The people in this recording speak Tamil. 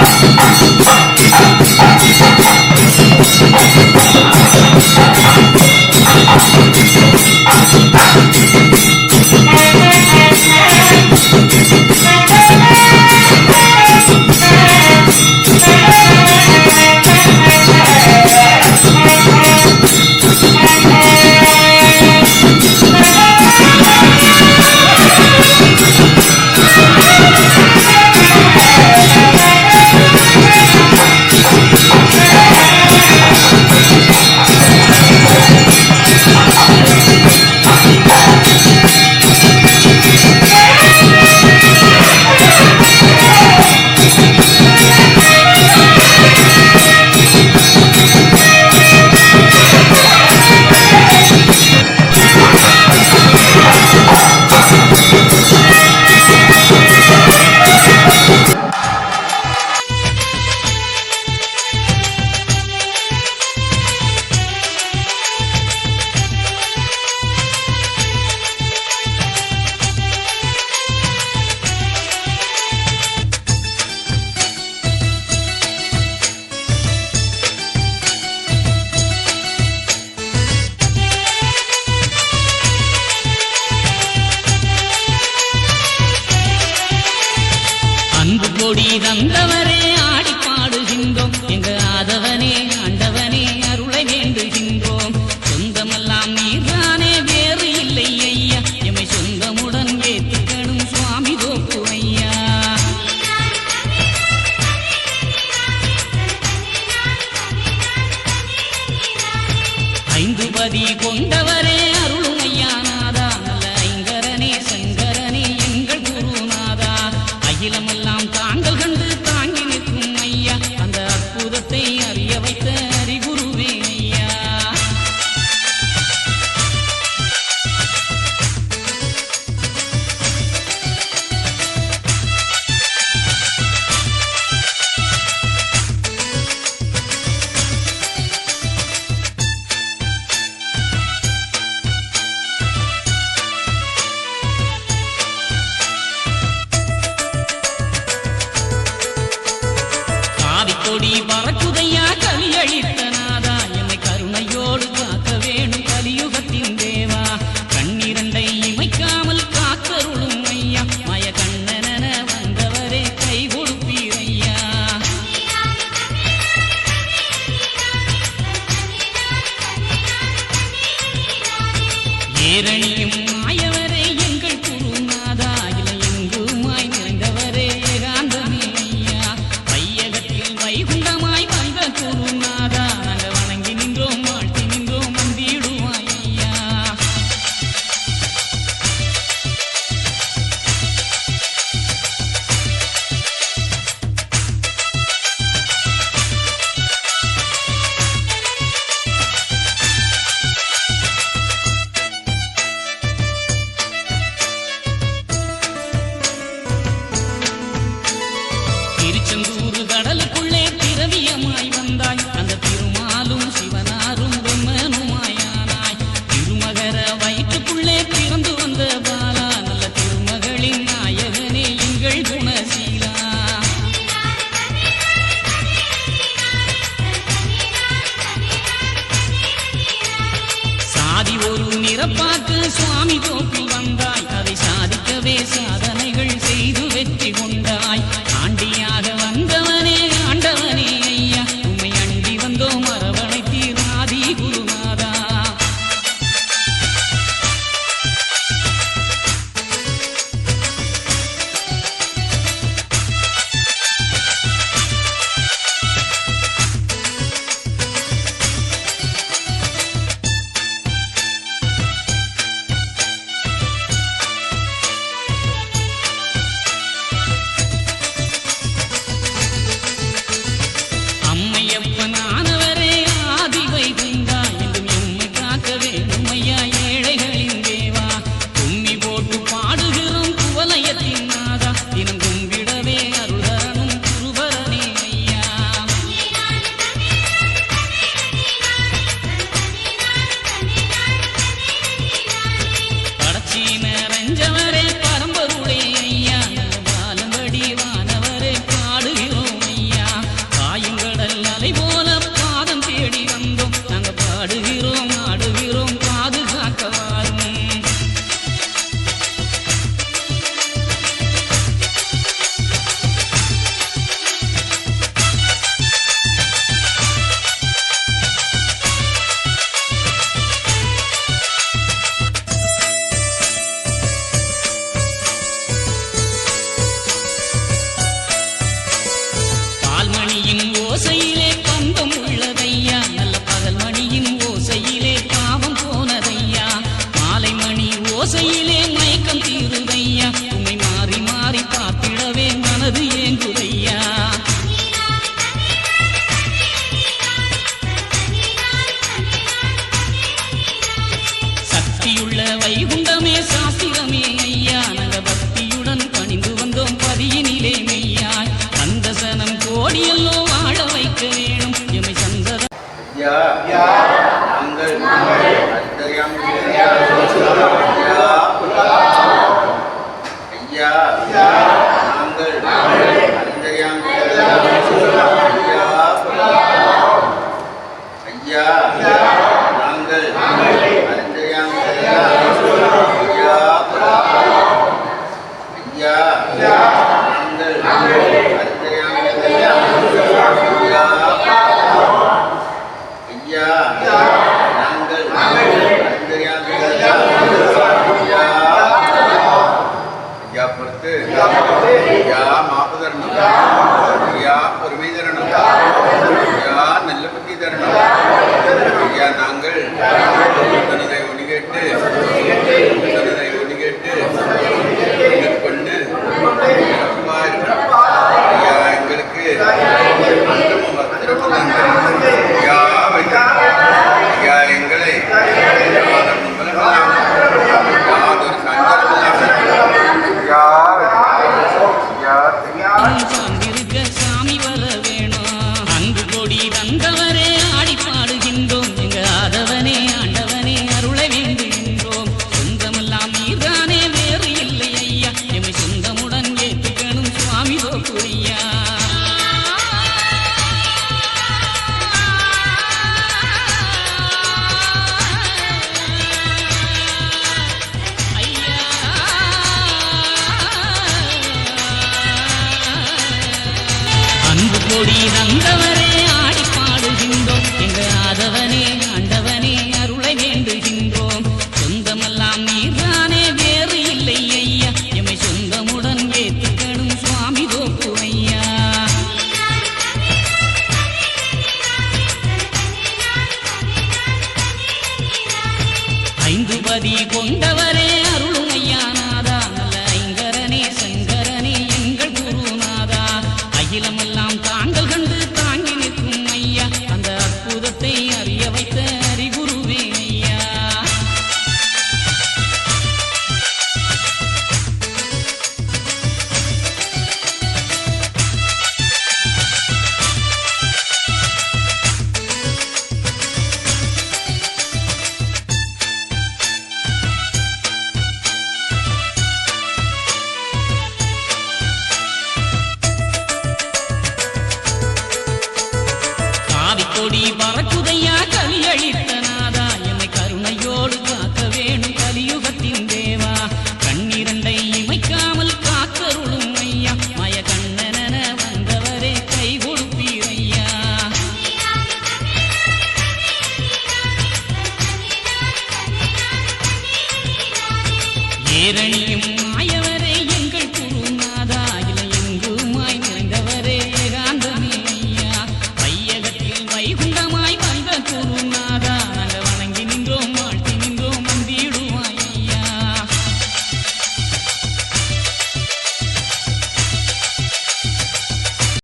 Thank you. ஓடி வந்தவரே ஆடி பாடுகின்றோம். எங்க ஆதவனே ஆண்டவனே அருளை வேண்டுகின்றோம். சொந்தமெல்லாம் நீர்தானே வேறு இல்லை ஐயா. எம்மை சொந்தமுடன் ஏற்றுக்கணும் சுவாமி தோப்பு ஐயா. ஐந்து பதி கொண்டவர் ஒரு நிறப்பாக்க சுவாமி தோப்பி வந்தாய். அதை சாதிக்கவே சாதனைகள் செய்து வெற்றி கொண்டாய். செய்யில் கோடி நந்தவரே ஆடி பாடுகின்றோம். எங்கள் ஆதவனே ஆண்டவனே அருளை வேண்டுகின்றோம். சொந்தமெல்லாம் நீர்தானே வேறு இல்லை ஐயா. எம்மை சொந்தமுடன் ஏற்றுக்கணும் சுவாமி தோப்பு ஐயா. ஐந்து பதி கொண்டவரே